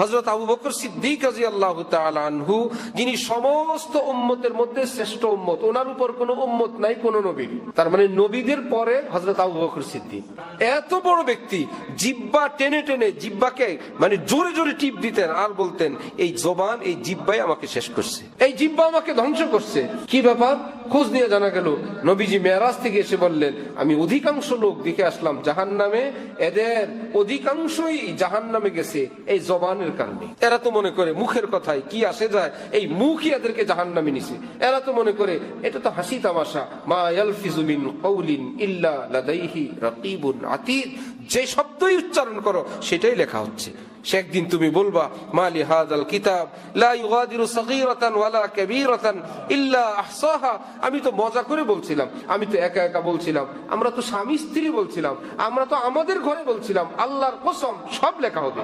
হজরত আবু বকর সিদ্দিক যিনি সমস্ত উম্মতের মধ্যে শ্রেষ্ঠ উম্মত। ওনার উপর কোনো উম্মত নাই, কোনো নবী তার মানে নবীদের পরে হজরত আবু বকর সিদ্দিক। এত বড় ব্যক্তি, জিব্বা টেনে টেনে, জিব্বাকে মানে জোরে জোরে টিপ দিতেন আর বলতেন, এই জবান, এই জিব্বাই আমাকে শেষ করছে। এই জিব্বা আমাকে ধ্বংস করছে। কি ব্যাপার? খোঁজ নিয়ে জানা গেল, নবীজি মেয়ারাজ থেকে এসে বললেন, আমি অধিকাংশ লোক দেখে আসলাম জাহান নামে এদের অধিকাংশই জাহান নামে গেছে। এই জবানের কারণে। এরা তো মনে করে মুখের কথায় কি আসে যায়, এই মুখই এদেরকে জাহান নামে নিছে। এরা তো মনে করে এটা তো হাসি তামাশা। মা কওলিন ইল্লা লাদাইহি রাকিবুন যে শব্দই উচ্চারণ করো, সেটাই লেখা হচ্ছে। সে একদিন তুমি বলবা মালি হাদাল কিতাব, লা ইউগাদিরু সাগীরাতান ওয়ালা কাবীরাতান ইল্লা আহসাহা। আমি তো মজা করে বলছিলাম, আমি তো একা একা বলছিলাম, আমরা তো স্বামী স্ত্রী বলছিলাম, আমরা তো আমাদের ঘরে বলছিলাম, আল্লাহর কসম, সব লেখা হবে।